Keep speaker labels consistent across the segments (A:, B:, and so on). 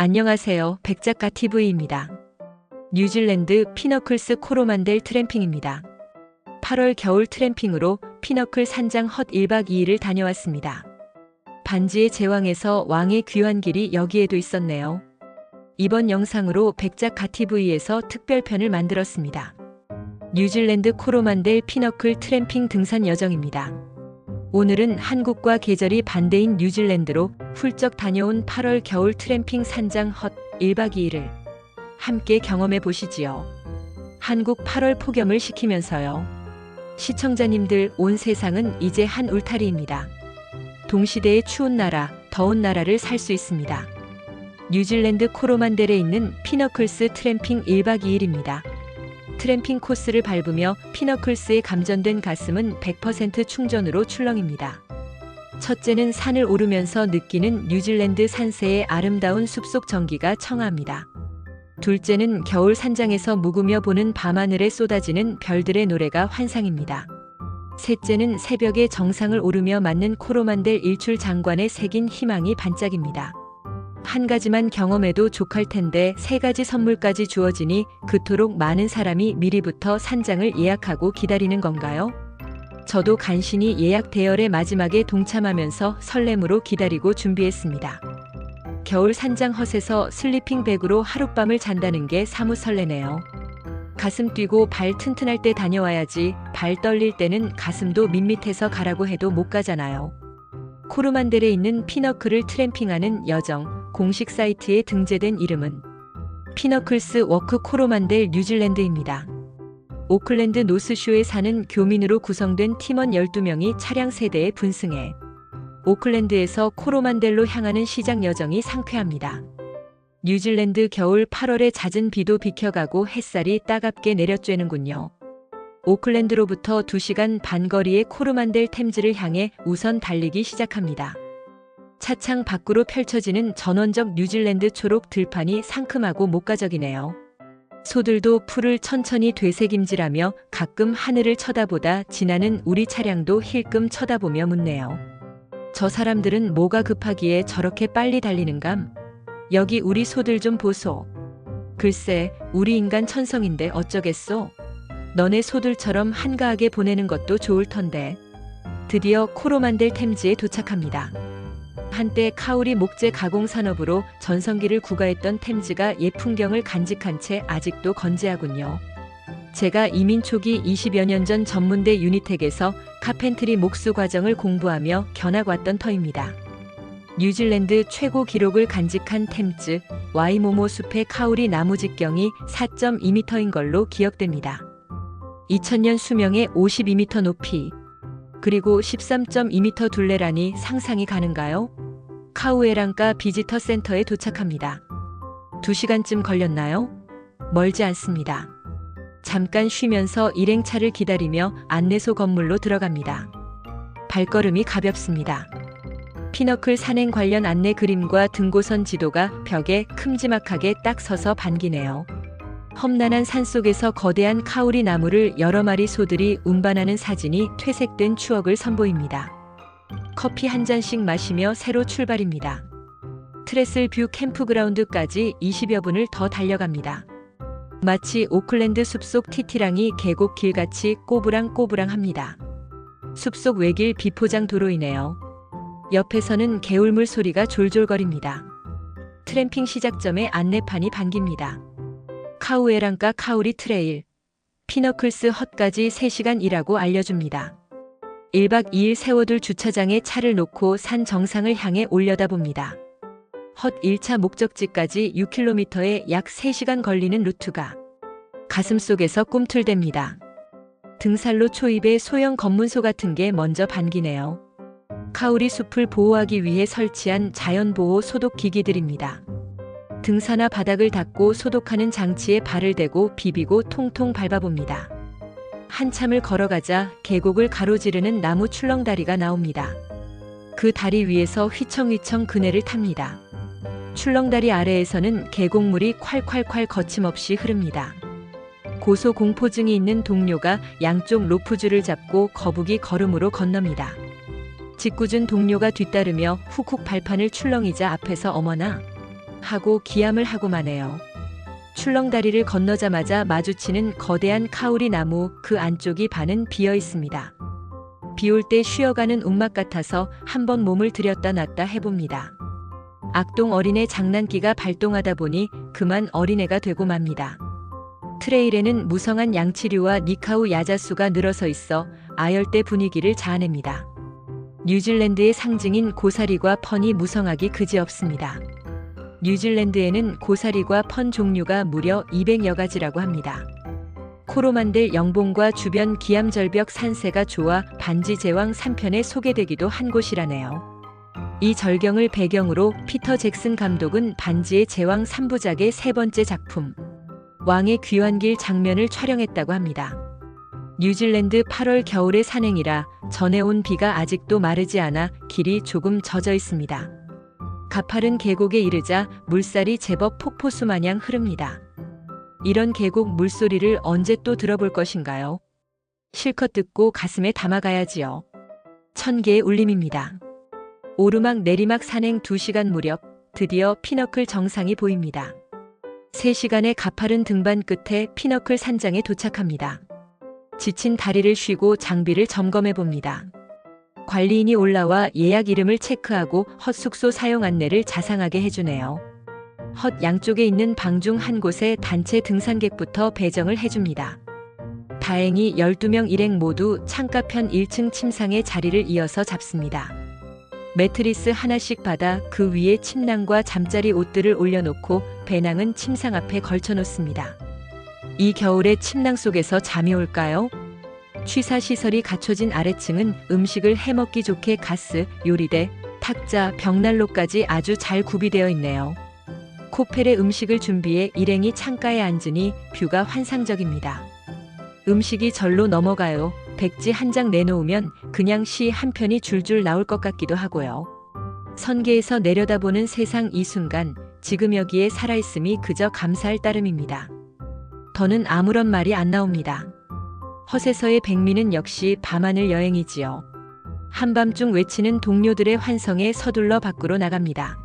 A: 안녕하세요. 백작가 TV입니다. 뉴질랜드 피너클스 코로 만델 트램핑입니다. 8월 겨울 트램핑으로 피너클 산장 헛 1박 2일을 다녀왔습니다. 반지의 제왕에서 왕의 귀환 길이 여기에도 있었네요. 이번 영상으로 백작가 TV에서 특별편을 만들었습니다. 뉴질랜드 코로만델 피너클 트램핑 등산 여정입니다. 오늘은 한국과 계절이 반대인 뉴질랜드로 훌쩍 다녀온 8월 겨울 트램핑 산장 헛 1박 2일을 함께 경험해 보시지요. 한국 8월 폭염을 식히면서요. 시청자님들 온 세상은 이제 한 울타리입니다. 동시대의 추운 나라, 더운 나라를 살 수 있습니다. 뉴질랜드 코로만델에 있는 피너클스 트램핑 1박 2일입니다. 트램핑 코스를 밟으며 피너클스에 감전된 가슴은 100% 충전으로 출렁입니다. 첫째는 산을 오르면서 느끼는 뉴질랜드 산세의 아름다운 숲속 전기가 청아합니다. 둘째는 겨울 산장에서 묵으며 보는 밤하늘에 쏟아지는 별들의 노래가 환상입니다. 셋째는 새벽의 정상을 오르며 맞는 코로만델 일출 장관에 새긴 희망이 반짝입니다. 한 가지만 경험해도 족할 텐데 세 가지 선물까지 주어지니 그토록 많은 사람이 미리부터 산장을 예약하고 기다리는 건가요? 저도 간신히 예약 대열의 마지막에 동참하면서 설렘으로 기다리고 준비했습니다. 겨울 산장 헛에서 슬리핑 백으로 하룻밤을 잔다는 게 사무 설레네요. 가슴 뛰고 발 튼튼할 때 다녀와야지 발 떨릴 때는 가슴도 밋밋해서 가라고 해도 못 가잖아요. 코르만델에 있는 피너클을 트램핑하는 여정 공식 사이트에 등재된 이름은 피너클스 워크 코로만델 뉴질랜드입니다. 오클랜드 노스쇼에 사는 교민으로 구성된 팀원 12명이 차량 세대에 분승해 오클랜드에서 코로만델로 향하는 시작 여정이 상쾌합니다. 뉴질랜드 겨울 8월에 잦은 비도 비켜가고 햇살이 따갑게 내려쬐는군요. 오클랜드로부터 2시간 반 거리의 코르만델 템즈를 향해 우선 달리기 시작합니다. 차창 밖으로 펼쳐지는 전원적 뉴질랜드 초록 들판이 상큼하고 목가적이네요. 소들도 풀을 천천히 되새김질하며 가끔 하늘을 쳐다보다 지나는 우리 차량도 힐끔 쳐다보며 묻네요. 저 사람들은 뭐가 급하기에 저렇게 빨리 달리는감? 여기 우리 소들 좀 보소. 글쎄, 우리 인간 천성인데 어쩌겠소? 너네 소들처럼 한가하게 보내는 것도 좋을 텐데. 드디어 코로만델 템즈에 도착합니다. 한때 카우리 목재 가공 산업으로 전성기를 구가했던 템즈가 옛 풍경을 간직한 채 아직도 건재하군요. 제가 이민 초기 20여 년 전 전문대 유니텍에서 카펜트리 목수 과정을 공부하며 견학 왔던 터입니다. 뉴질랜드 최고 기록을 간직한 템즈 와이모모 숲의 카우리 나무 직경이 4.2m인 걸로 기억됩니다. 2000년 수명의 52m 높이 그리고 13.2m 둘레라니 상상이 가는가요? 카우에랑가 비지터 센터에 도착합니다. 2시간쯤 걸렸나요? 멀지 않습니다. 잠깐 쉬면서 일행차를 기다리며 안내소 건물로 들어갑니다. 발걸음이 가볍습니다. 피너클 산행 관련 안내 그림과 등고선 지도가 벽에 큼지막하게 딱 서서 반기네요. 험난한 산 속에서 거대한 카우리 나무를 여러 마리 소들이 운반하는 사진이 퇴색된 추억을 선보입니다. 커피 한 잔씩 마시며 새로 출발입니다. 트레슬 뷰 캠프그라운드까지 20여 분을 더 달려갑니다. 마치 오클랜드 숲속 티티랑이 계곡 길같이 꼬부랑꼬부랑 합니다. 숲속 외길 비포장 도로이네요. 옆에서는 개울물 소리가 졸졸거립니다. 트램핑 시작점에 안내판이 반깁니다. 카우에랑가 카우리 트레일, 피너클스 헛까지 3시간 일하고 알려줍니다. 1박 2일 세워둘 주차장에 차를 놓고 산 정상을 향해 올려다봅니다. 헛 1차 목적지까지 6km에 약 3시간 걸리는 루트가 가슴속에서 꿈틀댑니다. 등살로 초입에 소형 검문소 같은 게 먼저 반기네요. 카우리 숲을 보호하기 위해 설치한 자연보호 소독 기기들입니다. 등산화 바닥을 닦고 소독하는 장치에 발을 대고 비비고 통통 밟아봅니다. 한참을 걸어가자 계곡을 가로지르는 나무 출렁다리가 나옵니다. 그 다리 위에서 휘청휘청 그네를 탑니다. 출렁다리 아래에서는 계곡물이 콸콸콸 거침없이 흐릅니다. 고소 공포증이 있는 동료가 양쪽 로프줄을 잡고 거북이 걸음으로 건넙니다. 짓궂은 동료가 뒤따르며 훅훅 발판을 출렁이자 앞에서 어머나 하고 기함을 하고 마네요. 출렁다리를 건너자마자 마주치는 거대한 카우리 나무 그 안쪽이 반은 비어 있습니다. 비 올 때 쉬어가는 움막 같아서 한번 몸을 들였다 놨다 해봅니다. 악동 어린애 장난기가 발동하다 보니 그만 어린애가 되고 맙니다. 트레일에는 무성한 양치류와 니카우 야자수가 늘어서 있어 아열대 분위기를 자아냅니다. 뉴질랜드의 상징인 고사리과 펀이 무성하기 그지없습니다. 뉴질랜드에는 고사리과 펀 종류가 무려 200여 가지라고 합니다. 코로만델 영봉과 주변 기암절벽 산세가 좋아 반지 제왕 3편에 소개되기도 한 곳이라네요. 이 절경을 배경으로 피터 잭슨 감독은 반지의 제왕 3부작의 세 번째 작품 왕의 귀환길 장면을 촬영했다고 합니다. 뉴질랜드 8월 겨울의 산행이라 전해 온 비가 아직도 마르지 않아 길이 조금 젖어 있습니다. 가파른 계곡에 이르자 물살이 제법 폭포수 마냥 흐릅니다. 이런 계곡 물소리를 언제 또 들어볼 것인가요? 실컷 듣고 가슴에 담아가야지요. 천 개의 울림입니다. 오르막 내리막 산행 2시간 무렵 드디어 피너클 정상이 보입니다. 3시간의 가파른 등반 끝에 피너클 산장에 도착합니다. 지친 다리를 쉬고 장비를 점검해 봅니다. 관리인이 올라와 예약 이름을 체크하고 헛 숙소 사용 안내를 자상하게 해주네요. 헛 양쪽에 있는 방 중 한 곳에 단체 등산객부터 배정을 해줍니다. 다행히 12명 일행 모두 창가편 1층 침상에 자리를 이어서 잡습니다. 매트리스 하나씩 받아 그 위에 침낭과 잠자리 옷들을 올려놓고 배낭은 침상 앞에 걸쳐놓습니다. 이 겨울에 침낭 속에서 잠이 올까요? 취사 시설이 갖춰진 아래층은 음식을 해먹기 좋게 가스, 요리대, 탁자, 벽난로까지 아주 잘 구비되어 있네요. 코펠에 음식을 준비해 일행이 창가에 앉으니 뷰가 환상적입니다. 음식이 절로 넘어가요. 백지 한 장 내놓으면 그냥 시 한 편이 줄줄 나올 것 같기도 하고요. 선계에서 내려다보는 세상 이 순간 지금 여기에 살아있음이 그저 감사할 따름입니다. 더는 아무런 말이 안 나옵니다. 헛에서의 백미는 역시 밤하늘 여행이지요. 한밤중 외치는 동료들의 환성에 서둘러 밖으로 나갑니다.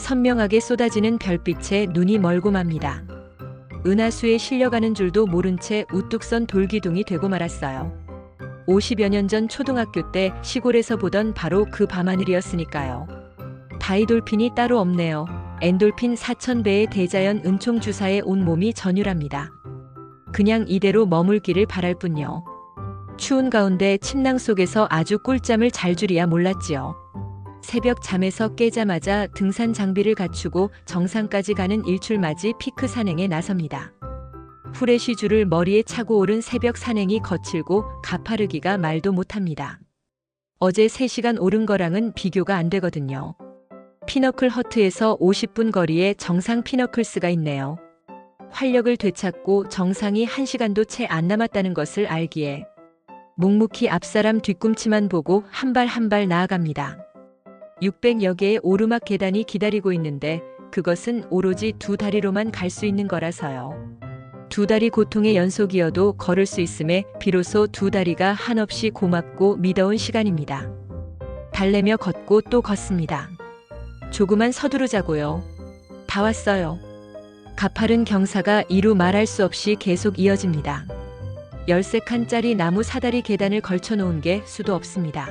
A: 선명하게 쏟아지는 별빛에 눈이 멀고 맙니다. 은하수에 실려가는 줄도 모른 채 우뚝 선 돌기둥이 되고 말았어요. 50여 년 전 초등학교 때 시골에서 보던 바로 그 밤하늘이었으니까요. 다이돌핀이 따로 없네요. 엔돌핀 4,000배의 대자연 은총 주사에 온몸이 전율합니다. 그냥 이대로 머물기를 바랄 뿐요. 추운 가운데 침낭 속에서 아주 꿀잠을 잘 줄이야 몰랐지요. 새벽 잠에서 깨자마자 등산 장비를 갖추고 정상까지 가는 일출맞이 피크 산행에 나섭니다. 후레쉬줄을 머리에 차고 오른 새벽 산행이 거칠고 가파르기가 말도 못합니다. 어제 3시간 오른 거랑은 비교가 안 되거든요. 피너클 허트에서 50분 거리에 정상 피너클스가 있네요. 활력을 되찾고 정상이 1시간도 채 안 남았다는 것을 알기에 묵묵히 앞사람 뒤꿈치만 보고 한 발 한 발 나아갑니다. 600여 개의 오르막 계단이 기다리고 있는데 그것은 오로지 두 다리로만 갈 수 있는 거라서요. 두 다리 고통의 연속이어도 걸을 수 있음에 비로소 두 다리가 한없이 고맙고 미더운 시간입니다. 달래며 걷고 또 걷습니다. 조그만 서두르자고요. 다 왔어요. 가파른 경사가 이루 말할 수 없이 계속 이어집니다. 13칸짜리 나무 사다리 계단을 걸쳐 놓은 게 수도 없습니다.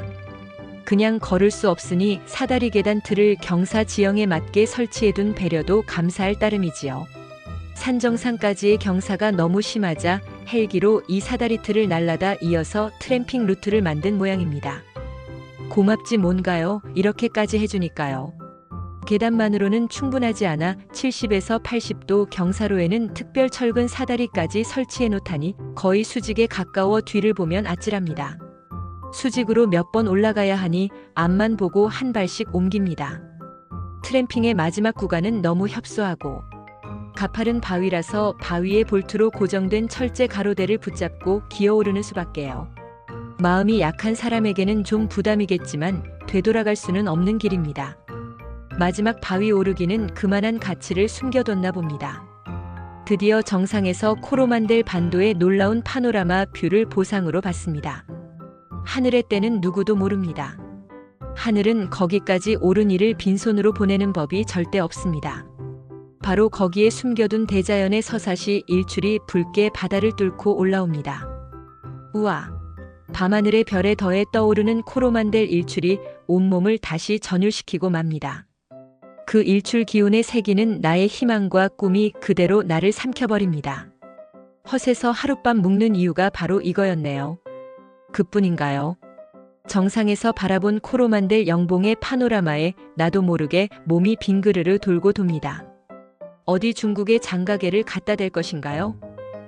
A: 그냥 걸을 수 없으니 사다리 계단 틀을 경사 지형에 맞게 설치해 둔 배려도 감사할 따름이지요. 산정상까지의 경사가 너무 심하자 헬기로 이 사다리 틀을 날라다 이어서 트램핑 루트를 만든 모양입니다. 고맙지 뭔가요? 이렇게까지 해주니까요. 계단만으로는 충분하지 않아 70에서 80도 경사로에는 특별 철근 사다리까지 설치해 놓다니 거의 수직에 가까워 뒤를 보면 아찔합니다. 수직으로 몇 번 올라가야 하니 앞만 보고 한 발씩 옮깁니다. 트램핑의 마지막 구간은 너무 협소하고 가파른 바위라서 바위에 볼트로 고정된 철제 가로대를 붙잡고 기어오르는 수밖에요. 마음이 약한 사람에게는 좀 부담이겠지만 되돌아갈 수는 없는 길입니다. 마지막 바위 오르기는 그만한 가치를 숨겨뒀나 봅니다. 드디어 정상에서 코로만델 반도의 놀라운 파노라마 뷰를 보상으로 받습니다. 하늘의 때는 누구도 모릅니다. 하늘은 거기까지 오른 이를 빈손으로 보내는 법이 절대 없습니다. 바로 거기에 숨겨둔 대자연의 서사시 일출이 붉게 바다를 뚫고 올라옵니다. 우와! 밤하늘의 별에 더해 떠오르는 코로만델 일출이 온몸을 다시 전율시키고 맙니다. 그 일출 기운의 세기는 나의 희망과 꿈이 그대로 나를 삼켜버립니다. 헛에서 하룻밤 묵는 이유가 바로 이거였네요. 그뿐인가요? 정상에서 바라본 코로만델 영봉의 파노라마에 나도 모르게 몸이 빙그르르 돌고 돕니다. 어디 중국의 장가게를 갖다 댈 것인가요?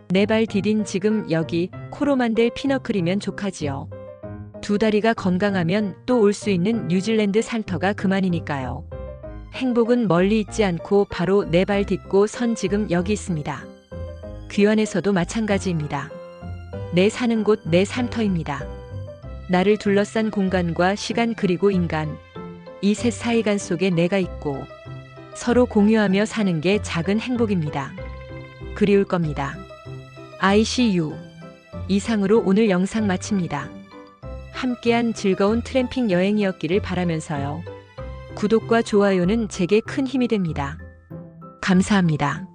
A: 내 발 디딘 지금 여기 코로만델 피너클이면 족하지요. 두 다리가 건강하면 또 올 수 있는 뉴질랜드 살터가 그만이니까요. 행복은 멀리 있지 않고 바로 내 발 딛고 선 지금 여기 있습니다. 귀환에서도 마찬가지입니다. 내 사는 곳 내 삶터입니다. 나를 둘러싼 공간과 시간 그리고 인간. 이 셋 사이간 속에 내가 있고 서로 공유하며 사는 게 작은 행복입니다. 그리울 겁니다. ICU. 이상으로 오늘 영상 마칩니다. 함께한 즐거운 트램핑 여행이었기를 바라면서요. 구독과 좋아요는 제게 큰 힘이 됩니다. 감사합니다.